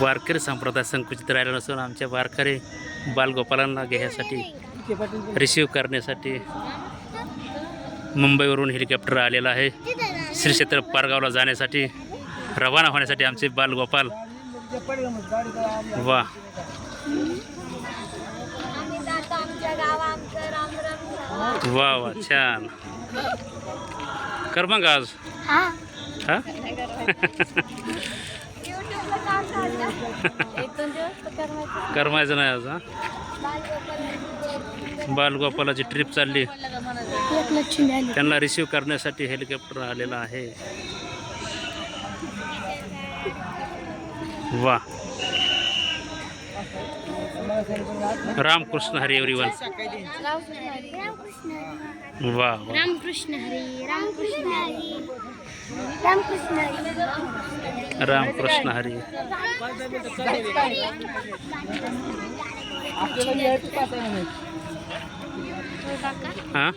वारकरी संप्रदाय संकुचित राहिला नसून आमच्या वारकरी बालगोपालांना घेण्यासाठी रिसीव्ह करण्यासाठी मुंबईवरून हेलिकॉप्टर आलेला आहे. श्री क्षेत्र पारगावला जाण्यासाठी रवाना होण्यासाठी आमचे बालगोपाल वा. वा वा छान. कर मग आज. हा? करमायचं नाही आज हा? बालगोपालाची ट्रिप चालली. त्यांना रिसीव्ह करण्यासाठी हेलिकॉप्टर आलेला आहे. वा. रामकृष्ण हरी एव्हरीवन वा. रामकृष्ण हरी रामकृष्ण हरी. रामकृष्ण हरी. रामकृष्ण हरी. हां?